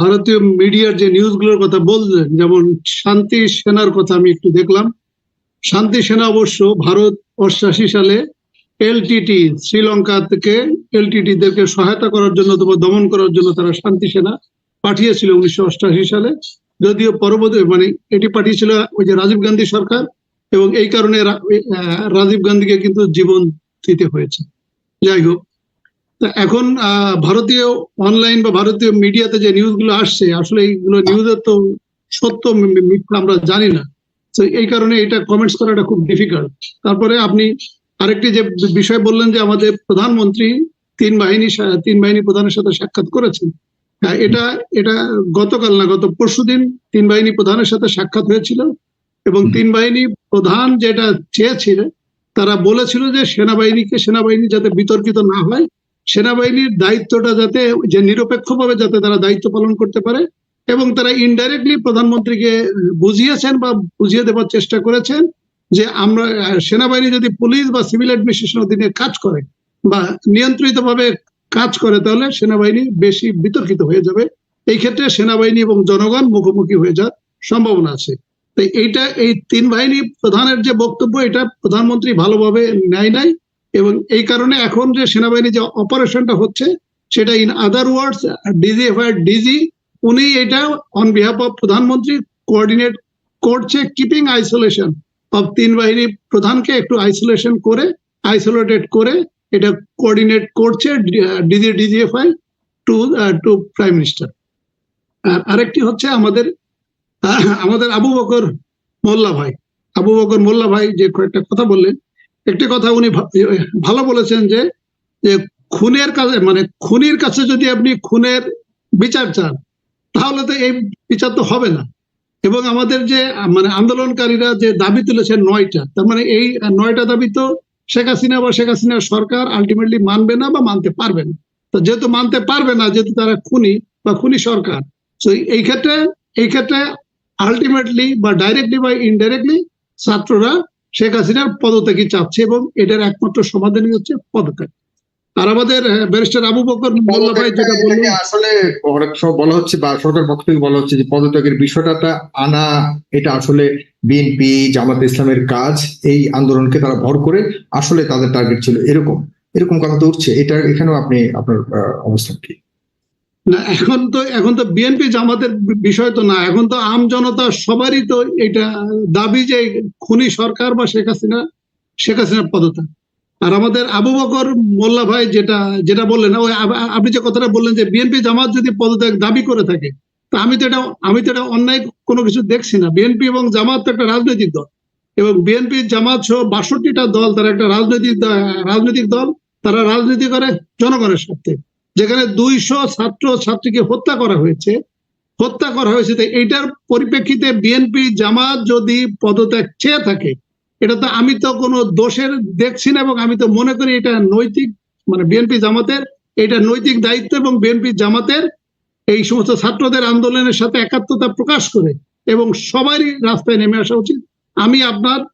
ভারতীয় মিডিয়ার যে নিউজগুলোর কথা বললেন, যেমন শান্তি সেনার কথা আমি একটু দেখলাম। শান্তি সেনা অবশ্য ভারত অষ্টাশি সালে এলটিটি শ্রীলঙ্কা থেকে এলটিটি দেরকে সহায়তা করার জন্য অথবা দমন করার জন্য তারা শান্তি সেনা পাঠিয়েছিল উনিশশো অষ্টাশি সালে। যদিও পরবর্তী মানে এটি পাঠিয়েছিল ওই যে রাজীব গান্ধী সরকার এবং এই কারণে রাজীব গান্ধীকে কিন্তু জীবন দিতে হয়েছে। যাই হোক এখন ভারতীয় অনলাইন বা ভারতীয় মিডিয়াতে যে নিউজগুলো আসছে আসলে এইগুলো নিউজের তো সত্য মিথ্যা আমরা জানি না। তো এই কারণে এটা কমেন্টস করাটা খুব ডিফিকাল্ট তারপরে আপনি আরেকটি যে বিষয় বললেন যে আমাদের প্রধানমন্ত্রী তিন বাহিনী তিন বাহিনী প্রধানের সাথে সাক্ষাৎ করেছেন। হ্যাঁ, এটা এটা গতকাল না গত পরশুদিন তিন বাহিনী প্রধানের সাথে সাক্ষাৎ হয়েছিল এবং তিন বাহিনী প্রধান যেটা চেয়েছিলেন তারা বলেছিল যে সেনাবাহিনীকে সেনাবাহিনী যাতে বিতর্কিত না হয় সেনাবাহিনীর দায়িত্বটা যাতে, যে নিরপেক্ষভাবে যাতে তারা দায়িত্ব পালন করতে পারে এবং তারা ইনডাইরেক্টলি প্রধানমন্ত্রীকে বুঝিয়েছেন বা বুঝিয়ে দেওয়ার চেষ্টা করেছেন যে আমরা, সেনাবাহিনী যদি পুলিশ বা সিভিল অ্যাডমিনিস্ট্রেশন অধীনে কাজ করে বা নিয়ন্ত্রিতভাবে কাজ করে, তাহলে সেনাবাহিনী বেশি বিতর্কিত হয়ে যাবে। এই ক্ষেত্রে সেনাবাহিনী এবং জনগণ মুখোমুখি হয়ে যাওয়ার সম্ভাবনা আছে। তো এইটা, এই তিন বাহিনী প্রধানের যে বক্তব্য, এটা প্রধানমন্ত্রী ভালোভাবে নেয় নাই। এবং এই কারণে এখন যে সেনাবাহিনী যে অপারেশনটা হচ্ছে, সেটা in other words DGFI DG উনি এটা অন বিহাফ অফ প্রধানমন্ত্রী কোঅর্ডিনেট করছে কিপিং আইসোলেশন অফ তিন বাহিনী প্রধানকে একটু আইসোলেশন করে আইসোলেটেড করে এটা কোঅর্ডিনেট করছে DG DGFI to to prime minister আরেকটি হচ্ছে আমাদের আমাদের আবু বকর মোল্লা ভাই। আবু বকর মোল্লা ভাই যে কয়েকটা কথা বললেন একটি কথা উনি ভালো বলেছেন যে খুনের কাছে মানে খুনির কাছে যদি আপনি খুনের বিচার চান, তাহলে তো এই বিচার তো হবে না। এবং আমাদের যে মানে আন্দোলনকারীরা যে দাবি তুলেছেন নয়টা, তার মানে এই নয়টা দাবি তো শেখ হাসিনা বা শেখ হাসিনার সরকার আলটিমেটলি মানবে না বা মানতে পারবে না। তো যেহেতু মানতে পারবে না, যেহেতু তারা খুনি বা খুনি সরকার, তো এই ক্ষেত্রে এই ক্ষেত্রে আলটিমেটলি বা ডাইরেক্টলি বা ইনডাইরেক্টলি ছাত্ররা শেখ হাসিনার পদত্যাগই চাচ্ছে এবং এটার একমাত্র সমাধানই হচ্ছে পদত্যাগ। আর আমাদের ব্যারিস্টার আবু বকর মোল্লা ভাই যেটা বললেন আসলে অনেক সময় বলা হচ্ছে বা সরকার পক্ষ থেকে বলা হচ্ছে যে পদত্যাগের বিষয়টা আনা এটা আসলে বিএনপি জামাত ইসলামের কাজ এই আন্দোলনকে তারা ভর করে আসলে তাদের টার্গেট ছিল এরকম। এরকম কথা তো উঠছে। এটা এখানেও আপনি আপনার অবস্থান কি? না, এখন তো এখন তো বিএনপি জামাতের বিষয় তো না, এখন তো আম জনতা সবারই তো এটা দাবি যে খুনি সরকার বা শেখ হাসিনা, শেখ হাসিনার পদত্যাগ। আর আমাদের আবু বকর মোল্লা ভাই যেটা যেটা বললেন, ওই আপনি যে কথাটা বললেন যে বিএনপি জামাত যদি পদত্যাগ দাবি করে থাকে, তা আমি তো এটা, আমি তো এটা অন্যায় কোনো কিছু দেখছি না। বিএনপি এবং জামাত তো একটা রাজনৈতিক দল। এবং বিএনপি জামাত সহ বাষট্টিটা দল, তারা একটা রাজনৈতিক রাজনৈতিক দল, তারা রাজনীতি করে জনগণের স্বার্থে। যেখানে দুইশো ছাত্র ছাত্রীকে হত্যা করা হয়েছে, হত্যা করা হয়েছে। তো এইটার পরিপ্রেক্ষিতে বিএনপি জামাত যদি পদত্যাগ চেয়ে থাকে, এটা তো আমি তো কোনো দোষের দেখছি না এবং আমি তো মনে করি এটা নৈতিক মানে বিএনপি জামাতের, এটা নৈতিক দায়িত্ব এবং বিএনপি জামাতের এই সমস্ত ছাত্রদের আন্দোলনের সাথে একাত্মতা প্রকাশ করে এবং সবারই রাস্তায় নেমে আসা উচিত। আমি আপনার